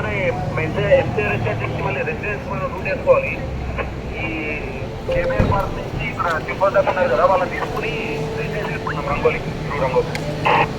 మన MC residence నుంచి మళ్ళీ రెసిడెన్స్ మనం రూట్ వేసుకోవాలి ఈ కేబీఆర్ పార్క్ నుంచి ఇక్కడ డిపో దగ్గర ఉన్నారు కదా వాళ్ళని తీసుకుని రెసిడెన్స్ వెళ్ళిపోతున్నాం రంగోలి రంగోలి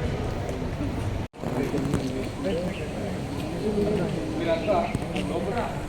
Добра.